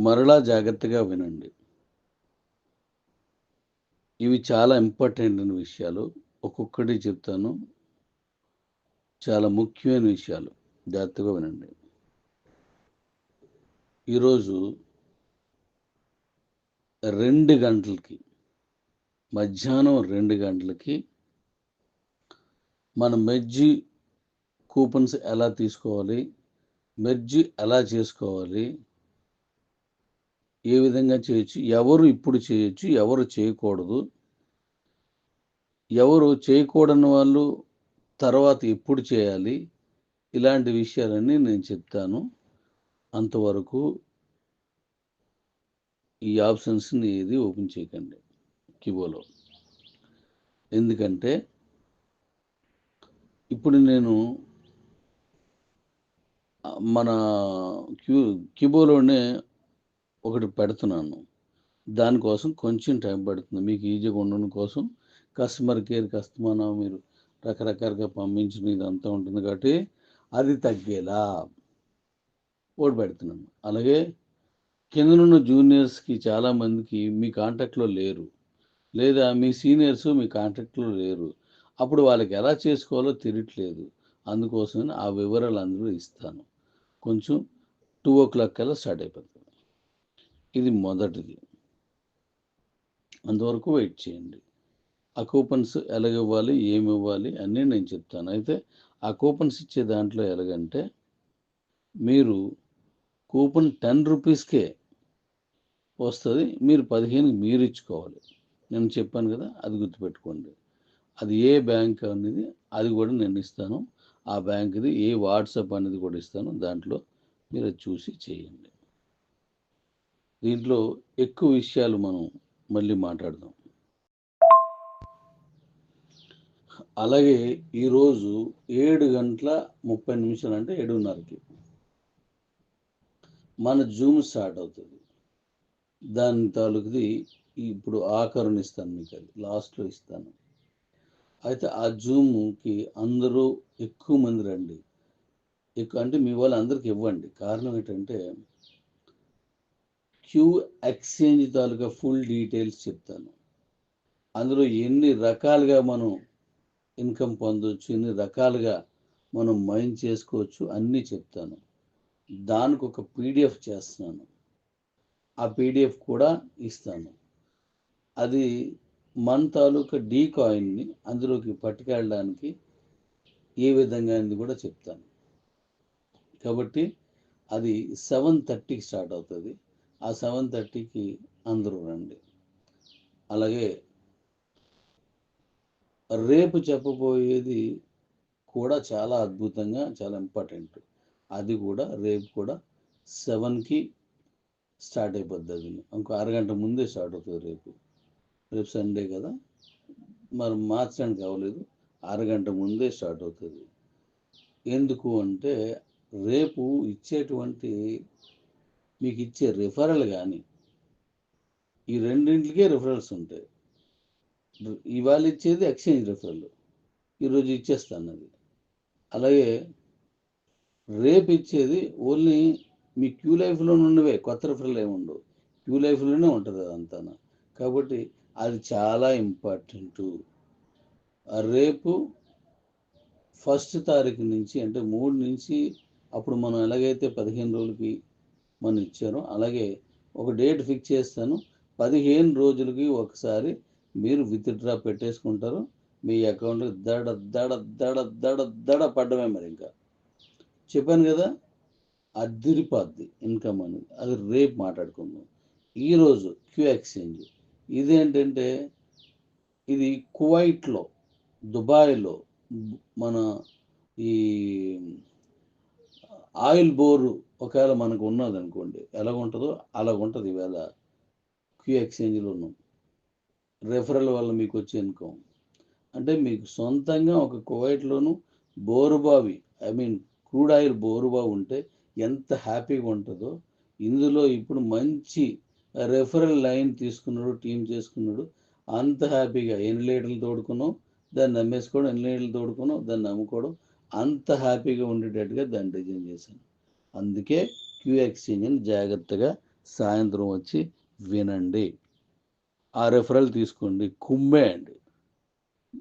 మరలా జాగ్రత్తగా వినండి. ఇవి చాలా ఇంపార్టెంట్ అయిన విషయాలు. ఒక్కొక్కటి చెప్తాను. చాలా ముఖ్యమైన విషయాలు. జాగ్రత్తగా వినండి. ఈరోజు రెండు గంటలకి మధ్యాహ్నం రెండు గంటలకి మన మెర్జీ కూపన్స్ ఎలా తీసుకోవాలి? మెర్జీ ఎలా చేసుకోవాలి? ఏ విధంగా చేయొచ్చు? ఎవరు ఇప్పుడు చేయొచ్చు? ఎవరు చేయకూడదు? ఎవరు చేయకూడని వాళ్ళు తర్వాత ఎప్పుడు చేయాలి? ఇలాంటి విషయాలన్నీ నేను చెప్తాను. అంతవరకు ఈ ఆప్షన్స్ని ఏది ఓపెన్ చేయకండి. కిబోలో ఎందుకంటే ఇప్పుడు నేను మన క్యూ కిబోలోనే ఒకటి పెడుతున్నాను. దానికోసం కొంచెం టైం పడుతుంది. మీకు ఈజీగా ఉండడం కోసం కస్టమర్ కేర్ కస్టమర్ మీరు రకరకాలుగా పంపించిన ఇదంతా ఉంటుంది కాబట్టి అది తగ్గేలా ఓడి పెడుతున్నాను. అలాగే కిందనున్న జూనియర్స్కి చాలామందికి మీ కాంటాక్ట్లో లేరు. లేదా మీ సీనియర్స్ మీ కాంటాక్ట్లో లేరు. అప్పుడు వాళ్ళకి ఎలా చేసుకోవాలో తెలియట్లేదు. అందుకోసం ఆ వివరాలు అందరూ ఇస్తాను. కొంచెం టూ ఓ క్లాక్ కల్లా స్టార్ట్ అయిపోతుంది ఇది మొదటిది. అంతవరకు వెయిట్ చేయండి. ఆ కూపన్స్ ఎలాగ ఇవ్వాలి ఏమి ఇవ్వాలి అన్నీ నేను చెప్తాను. అయితే ఆ కూపన్స్ ఇచ్చే దాంట్లో ఎలాగంటే మీరు కూపన్ టెన్ రూపీస్కే వస్తుంది మీరు పదిహేను మీరు ఇచ్చుకోవాలి. నేను చెప్పాను కదా అది గుర్తుపెట్టుకోండి. అది ఏ బ్యాంక్ అనేది అది కూడా నేను ఇస్తాను. ఆ బ్యాంక్ది ఏ వాట్సాప్ అనేది కూడా ఇస్తాను. దాంట్లో మీరు చూసి చేయండి. దీంట్లో ఎక్కువ విషయాలు మనం మళ్ళీ మాట్లాడదాం. అలాగే ఈరోజు ఏడు గంటల ముప్పై నిమిషాలు అంటే ఏడున్నరకి మన జూమ్ స్టార్ట్ అవుతుంది. దాని తాలూకుది ఇప్పుడు ఆఖరుని ఇస్తాను మీకు అది లాస్ట్లో ఇస్తాను. అయితే ఆ జూమ్కి అందరూ ఎక్కువ మంది రండి. ఎక్కువ అంటే మీ వాళ్ళు అందరికి ఇవ్వండి. కారణం ఏంటంటే క్యూ ఎక్స్చేంజ్ తాలూకా ఫుల్ డీటెయిల్స్ చెప్తాను. అందులో ఎన్ని రకాలుగా మనం ఇన్కమ్ పొందొచ్చు ఎన్ని రకాలుగా మనం మైండ్ చేసుకోవచ్చు అన్నీ చెప్తాను. దానికి ఒక పీడిఎఫ్ చేస్తున్నాను. ఆ పీడిఎఫ్ కూడా ఇస్తాను. అది మన తాలూకా డీ కాయిన్ని అందులోకి పట్టుకెళ్ళడానికి ఏ విధంగా అనేది కూడా చెప్తాను. కాబట్టి అది సెవెన్ థర్టీకి స్టార్ట్ అవుతుంది. ఆ సెవెన్ థర్టీకి అందరూ రండి. అలాగే రేపు చెప్పబోయేది కూడా చాలా అద్భుతంగా చాలా ఇంపార్టెంట్. అది కూడా రేపు కూడా సెవెన్కి స్టార్ట్ అయిపోద్ది అది. ఇంకో అరగంట ముందే స్టార్ట్ అవుతుంది రేపు. రేపు సండే కదా. మరి మార్చడానికి అవ్వలేదు. అరగంట ముందే స్టార్ట్ అవుతుంది. ఎందుకు అంటే రేపు ఇచ్చేటువంటి మీకు ఇచ్చే రిఫరల్ కానీ ఈ రెండింటికే రిఫరల్స్ ఉంటాయి. ఇవాళ ఇచ్చేది ఎక్స్చేంజ్ రిఫరల్ ఈరోజు ఇచ్చేస్తాను అది అలాగే రేపు ఇచ్చేది ఓన్లీ మీ క్యూ లైఫ్లో ఉన్నవే కొత్త రిఫరల్ ఏమి ఉండవు. క్యూ లైఫ్లోనే ఉంటుంది అదంతా కాబట్టి అది చాలా ఇంపార్టెంట్ రేపు ఫస్ట్ తారీఖు నుంచి అంటే మూడు నుంచి అప్పుడు మనం ఎలాగైతే పదిహేను రోజులకి మనం ఇచ్చారు అలాగే ఒక డేట్ ఫిక్స్ చేస్తాను. పదిహేను రోజులకి ఒకసారి మీరు విత్డ్రా పెట్టేసుకుంటారు. మీ అకౌంట్కి దడ దడ దడ దడ దడ పడ్డమే మరి ఇంకా. చెప్పాను కదా అదిరిపోద్ది ఇన్కమ్ అనేది. అది రేపు మాట్లాడుకుందాం. ఈరోజు క్యూ ఎక్స్చేంజ్. ఇదేంటంటే ఇది కువైట్లో దుబాయ్లో మన ఈ ఆయిల్ బోరు ఒకవేళ మనకు ఉన్నది అనుకోండి ఎలా ఉంటుందో అలా ఉంటుంది ఈవేళ క్యూ ఎక్స్చేంజ్లో ఉన్నాం రెఫరల్ వల్ల మీకు వచ్చే ఇన్కమ్ అంటే మీకు సొంతంగా ఒక కువైట్లోను బోరుబావి ఐ మీన్ క్రూడ్ ఆయిల్ బోరుబావి ఉంటే ఎంత హ్యాపీగా ఉంటుందో ఇందులో ఇప్పుడు మంచి రెఫరల్ లైన్ తీసుకున్నాడు టీం చేసుకున్నాడు అంత హ్యాపీగా ఎన్ని లీటర్లు తోడుకున్నాం దాన్ని అమ్మేసుకోవడం ఎన్ని లీటర్లు తోడుకున్నాం దాన్ని అమ్ముకోవడం అంత హ్యాపీగా ఉండేటట్టుగా దాన్ని డిజైన్ చేశాను. అందుకే క్యూ ఎక్స్చేంజ్ని జాగ్రత్తగా సాయంత్రం వచ్చి వినండి. ఆ రెఫరల్ తీసుకోండి. కుమ్మేయండి.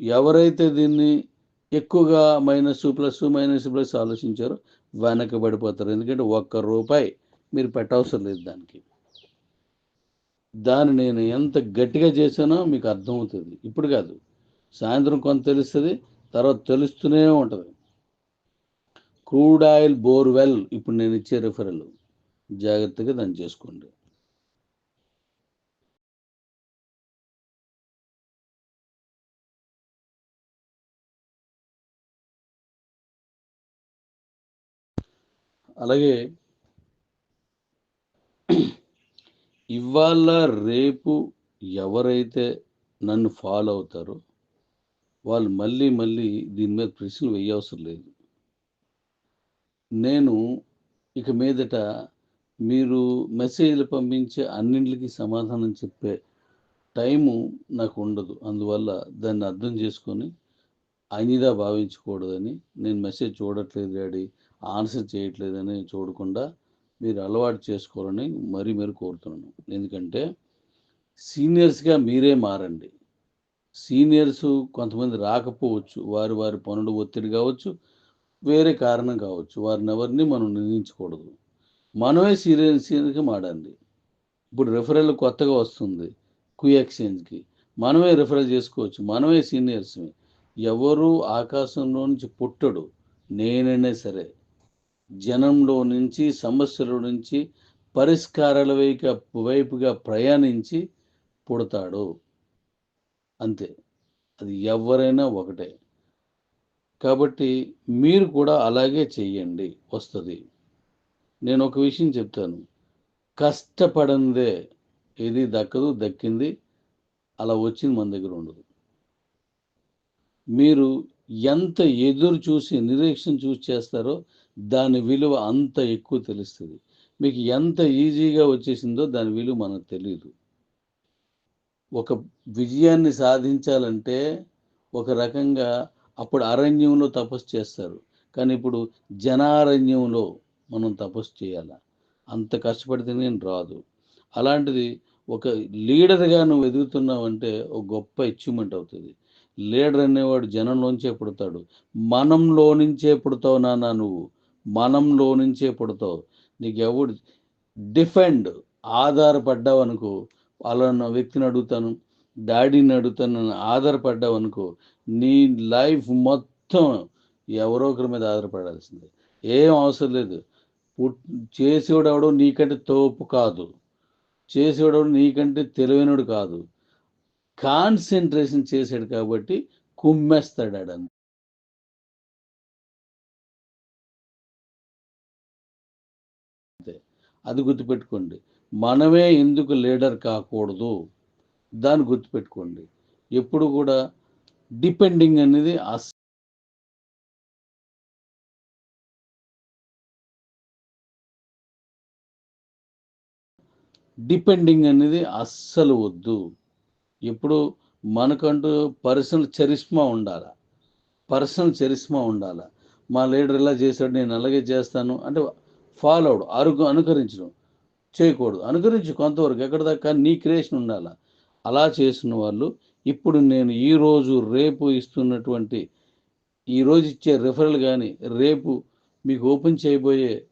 ఎవరైతే దీన్ని ఎక్కువగా మైనస్ ప్లస్ మైనస్ ప్లస్ ఆలోచించారో వెనకబడిపోతారు ఎందుకంటే ఒక్క రూపాయి మీరు పెట్టవసరం లేదు దానికి. దాన్ని నేను ఎంత గట్టిగా చేశానో మీకు అర్థమవుతుంది. ఇప్పుడు కాదు. సాయంత్రం కొంత తెలుస్తుంది తర్వాత తెలుస్తూనే ఉంటుంది. క్రూడ్ ఆయిల్ బోర్వెల్ ఇప్పుడు నేను ఇచ్చే రిఫరల్ జాగ్రత్తగా దాన్ని చేసుకోండి. అలాగే ఇవాళ రేపు ఎవరైతే నన్ను ఫాలో అవుతారో వాళ్ళు మళ్ళీ మళ్ళీ దీని మీద ప్రశ్నలు వేయవసరం లేదు. నేను ఇక మీదట మీరు మెసేజ్లు పంపించే అన్నింటికి సమాధానం చెప్పే టైము నాకు ఉండదు. అందువల్ల దాన్ని అర్థం చేసుకొని అయినదా భావించకూడదని నేను మెసేజ్ చూడట్లేదు డాడీ ఆన్సర్ చేయట్లేదని చూడకుండా మీరు అలవాటు చేసుకోవాలని మరీ మీరు కోరుతున్నాను. ఎందుకంటే సీనియర్స్గా మీరే మారండి. సీనియర్స్ కొంతమంది రాకపోవచ్చు వారి వారి పనులు ఒత్తిడి కావచ్చు వేరే కారణం కావచ్చు. వారిని ఎవరిని మనం నిందించకూడదు మనమే సీనియర్ సీనియర్గా మాడండి ఇప్పుడు రిఫరల్ కొత్తగా వస్తుంది. క్యూ ఎక్స్చేంజ్కి. మనమే రిఫరల్ చేసుకోవచ్చు. మనమే సీనియర్స్ని. ఎవరు ఆకాశంలో నుంచి పుట్టడు. నేనైనా సరే. జనంలో నుంచి సమస్యల నుంచి పరిష్కారాల వైపు వైపుగా ప్రయాణించి పుడతాడు. అంతే. అది ఎవరైనా ఒకటే. కాబట్టి మీరు కూడా అలాగే చెయ్యండి. వస్తుంది. నేను ఒక విషయం చెప్తాను. కష్టపడందే ఏది దక్కదు దక్కింది అలా వచ్చింది మన దగ్గర ఉండదు. మీరు ఎంత ఎదురు చూసి నిరీక్షణ చూసి చేస్తారో దాని విలువ అంత ఎక్కువ తెలుస్తుంది. మీకు ఎంత ఈజీగా వచ్చేసిందో దాని విలువ మనకు తెలియదు ఒక విజయాన్ని సాధించాలంటే ఒక రకంగా అప్పుడు అరణ్యంలో తపస్సు చేస్తారు. కానీ ఇప్పుడు జనారణ్యంలో మనం తపస్సు చేయాలి. అంత కష్టపడితే నేను రాదు. అలాంటిది ఒక లీడర్గా నువ్వు ఎదుగుతున్నావంటే ఒక గొప్ప అచీవ్మెంట్ అవుతుంది. లీడర్ అనేవాడు జనంలోంచే పుడతాడు. మనంలో నుంచే పుడతావు నాన్న నువ్వు. మనంలో నుంచే పుడతావు. నీకు ఎవడు డిఫెండ్ ఆధారపడ్డావు అనుకో వాళ్ళన్న వ్యక్తిని అడుగుతాను డాడీని అడుగుతాను ఆధారపడ్డావు అనుకో నీ లైఫ్ మొత్తం ఎవరో ఒకరి మీద ఆధారపడాల్సిందే. ఏం అవసరం లేదు. పుట్ చేసేవాడు ఎవడో నీకంటే తోపు కాదు. చేసేవాడు నీకంటే తెలివైనడు కాదు. కాన్సన్ట్రేషన్ చేశాడు కాబట్టి కుమ్మేస్తాడు ఆడంత అది గుర్తుపెట్టుకోండి. మనమే ఎందుకు లీడర్ కాకూడదు? దాన్ని గుర్తుపెట్టుకోండి. ఎప్పుడు కూడా డిపెండింగ్ అనేది అస్ డిపెండింగ్ అనేది అస్సలు వద్దు. ఎప్పుడు మనకంటూ పర్సనల్ చరిష్మా ఉండాలి? పర్సనల్ చరిష్మా ఉండాలి? మా లీడర్ ఇలా చేశాడు నేను అలాగే చేస్తాను అంటే ఫాలో అవడు అరుగు అనుకరించడం చేయకూడదు. అనుకరించి కొంతవరకు ఎక్కడ దాకా నీ క్రియేషన్ ఉండాలి? అలా చేసిన వాళ్ళు ఇప్పుడు నేను ఈరోజు రేపు ఇస్తున్నటువంటి ఈరోజు ఇచ్చే రెఫరల్ కానీ రేపు మీకు ఓపెన్ చేయబోయే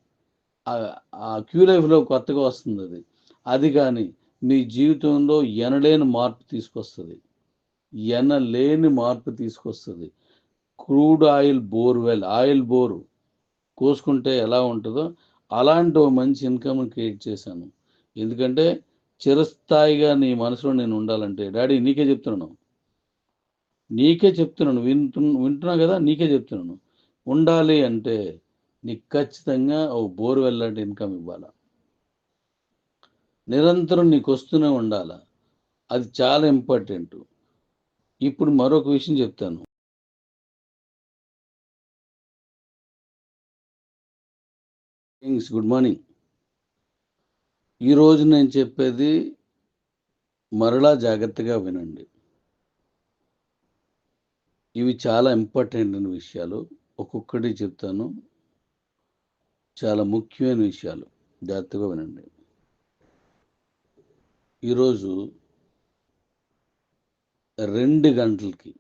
ఆ- క్యూ లైఫ్లో కొత్తగా వస్తుంది అది. అది కానీ మీ జీవితంలో ఎనలేని మార్పు తీసుకొస్తుంది. ఎనలేని మార్పు తీసుకొస్తుంది. Crude oil borewell oil bore కోసుకుంటే ఎలా ఉంటుందో అలాంటి మంచి ఇన్కమ్ క్రియేట్ చేశాను. ఎందుకంటే చిరస్థాయిగా నీ మనసులో నేను ఉండాలంటే డాడీ నీకే చెప్తున్నాను. నీకే చెప్తున్నాను. వింటు వింటున్నా కదా నీకే చెప్తున్నాను. ఉండాలి అంటే నీకు ఖచ్చితంగా ఓ బోర్వెల్ లాంటి ఇన్కమ్ ఇవ్వాలా? నిరంతరం నీకు వస్తూనే ఉండాలా? అది చాలా ఇంపార్టెంట్. ఇప్పుడు మరొక విషయం చెప్తాను. గుడ్ మార్నింగ్ ఈరోజు నేను చెప్పేది మరలా జాగ్రత్తగా వినండి. ఇవి చాలా ఇంపార్టెంట్ అయిన విషయాలు. ఒక్కొక్కటి చెప్తాను. చాలా ముఖ్యమైన విషయాలు. జాగ్రత్తగా వినండి. ఈరోజు రెండు గంటలకి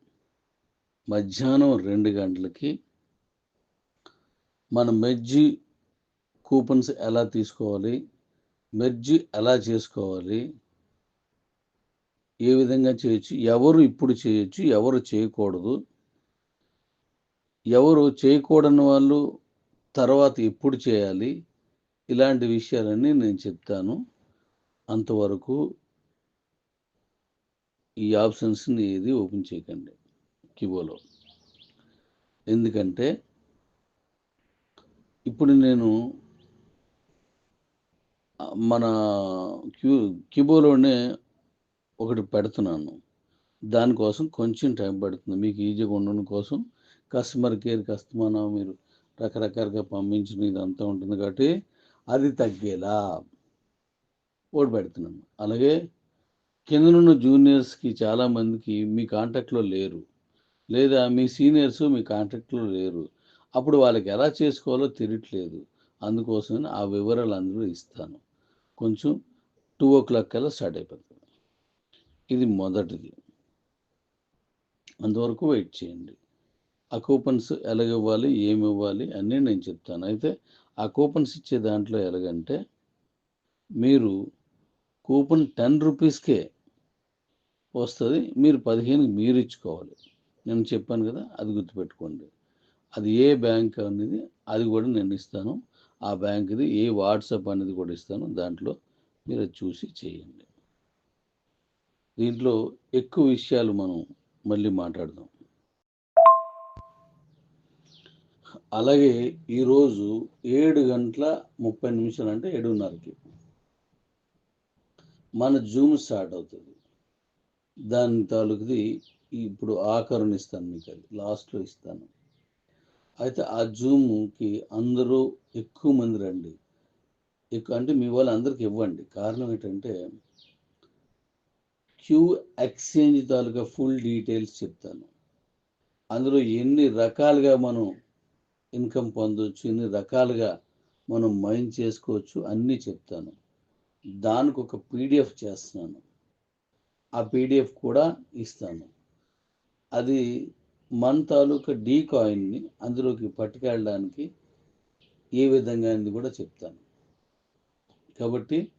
మధ్యాహ్నం రెండు గంటలకి మన మెజ్జి కూపన్స్ ఎలా తీసుకోవాలి? మెర్జి ఎలా చేసుకోవాలి? ఏ విధంగా చేయొచ్చు? ఎవరు ఇప్పుడు చేయొచ్చు? ఎవరు చేయకూడదు? ఎవరు చేయకూడని వాళ్ళు తర్వాత ఎప్పుడు చేయాలి? ఇలాంటి విషయాలన్నీ నేను చెప్తాను. అంతవరకు ఈ ఆప్షన్స్ని ఏది ఓపెన్ చేయకండి కివోలో ఎందుకంటే ఇప్పుడు నేను మన క్యూ క్యూబోలోనే ఒకటి పెడుతున్నాను. దానికోసం కొంచెం టైం పడుతుంది. మీకు ఈజీగా ఉండడం కోసం కస్టమర్ కేర్ కస్టమర్ మీరు రకరకాలుగా పంపించిన ఇదంతా ఉంటుంది కాబట్టి అది తగ్గేలా ఓడి పెడుతున్నాను. అలాగే కిందనున్న జూనియర్స్కి చాలామందికి మీ కాంటాక్ట్లో లేరు. లేదా మీ సీనియర్స్ మీ కాంటాక్ట్లో లేరు. అప్పుడు వాళ్ళకి ఎలా చేసుకోవాలో తెలియట్లేదు. అందుకోసం ఆ వివరాలు అందులో ఇస్తాను. కొంచెం టూ ఓ క్లాక్ కల్లా స్టార్ట్ అయిపోతుంది. ఇది మొదటిది. అంతవరకు వెయిట్ చేయండి. ఆ కూపన్స్ ఎలాగ ఇవ్వాలి ఏమి ఇవ్వాలి అన్నీ నేను చెప్తాను. అయితే ఆ కూపన్స్ ఇచ్చే దాంట్లో ఎలాగంటే మీరు కూపన్ టెన్ రూపీస్కే వస్తుంది మీరు పదిహేను మీరు ఇచ్చుకోవాలి. నేను చెప్పాను కదా అది గుర్తుపెట్టుకోండి. అది ఏ బ్యాంక్ అనేది అది కూడా నేను ఇస్తాను. ఆ బ్యాంక్ది ఏ వాట్సాప్ అనేది కూడా ఇస్తాను. దాంట్లో మీరు చూసి చేయండి. దీంట్లో ఎక్కువ విషయాలు మనం మళ్ళీ మాట్లాడదాం. అలాగే ఈరోజు ఏడు గంటల ముప్పై నిమిషాలు అంటే ఏడున్నరకి మన జూమ్ స్టార్ట్ అవుతుంది. దాని తాలూకుది ఇప్పుడు ఆఖరణ ఇస్తాను మీకు అది లాస్ట్లో ఇస్తాను. అయితే ఆ జూమ్కి అందరూ ఎక్కువ మంది రండి. ఎక్కువ అంటే మీ వాళ్ళు అందరికి ఇవ్వండి. కారణం ఏంటంటే క్యూ ఎక్స్చేంజ్ తాలూకా ఫుల్ డీటెయిల్స్ చెప్తాను. అందులో ఎన్ని రకాలుగా మనం ఇన్కమ్ పొందవచ్చు ఎన్ని రకాలుగా మనం మైండ్ చేసుకోవచ్చు అన్నీ చెప్తాను. దానికి ఒక పీడిఎఫ్ చేస్తున్నాను. ఆ పీడిఎఫ్ కూడా ఇస్తాను. అది మన తాలూకా డీ కాయిన్ని అందులోకి పట్టుకెళ్ళడానికి ఏ విధంగా అనేది కూడా చెప్తాను. కాబట్టి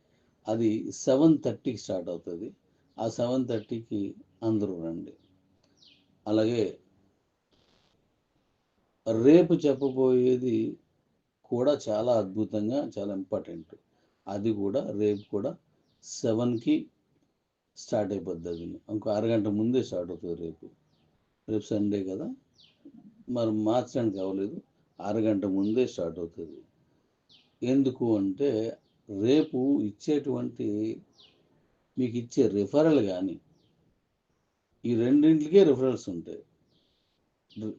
అది సెవెన్ థర్టీకి స్టార్ట్ అవుతుంది. ఆ సెవెన్ థర్టీకి అందరూ రండి. అలాగే రేపు చెప్పబోయేది కూడా చాలా అద్భుతంగా చాలా ఇంపార్టెంట్. అది కూడా రేపు కూడా సెవెన్కి స్టార్ట్ అయిపోద్ది అది. ఇంకో అరగంట ముందే స్టార్ట్ అవుతుంది రేపు. రేపు సండే కదా? మరి మార్చడానికి అవ్వలేదు. అరగంట ముందే స్టార్ట్ అవుతుంది. ఎందుకు అంటే రేపు ఇచ్చేటువంటి మీకు ఇచ్చే రిఫరల్ కానీ ఈ రెండింటికే రిఫరల్స్ ఉంటాయి.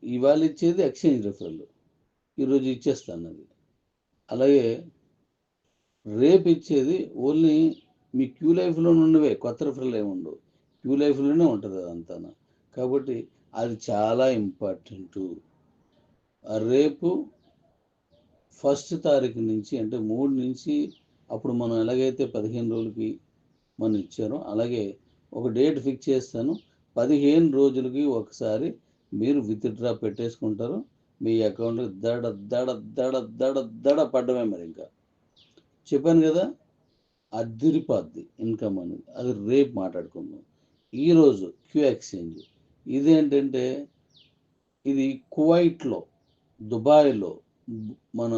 ఇవాళ ఇచ్చేది ఎక్స్చేంజ్ రిఫరల్ ఈరోజు ఇచ్చేస్తాను అది. అలాగే రేపు ఇచ్చేది ఓన్లీ మీ క్యూ లైఫ్లో ఉన్నవే కొత్త రిఫరల్ ఏమి ఉండవు క్యూ లైఫ్లోనే ఉంటుంది అదంతా కాబట్టి అది చాలా ఇంపార్టెంట్. రేపు ఫస్ట్ తారీఖు నుంచి అంటే మూడు నుంచి అప్పుడు మనం ఎలాగైతే పదిహేను రోజులకి మనం ఇచ్చారో అలాగే ఒక డేట్ ఫిక్స్ చేస్తాను. పదిహేను రోజులకి ఒకసారి మీరు విత్డ్రా పెట్టేసుకుంటారు. మీ అకౌంట్లో దడ దడ దడ దడ దడ పడ్డమే మరి ఇంకా. చెప్పాను కదా అద్దిరిపోద్ది ఇన్కమ్ అనేది. అది రేపు మాట్లాడుకుందాం. ఈరోజు క్యూ ఎక్స్చేంజ్. ఇదేంటంటే ఇది కువైట్లో దుబాయ్లో మన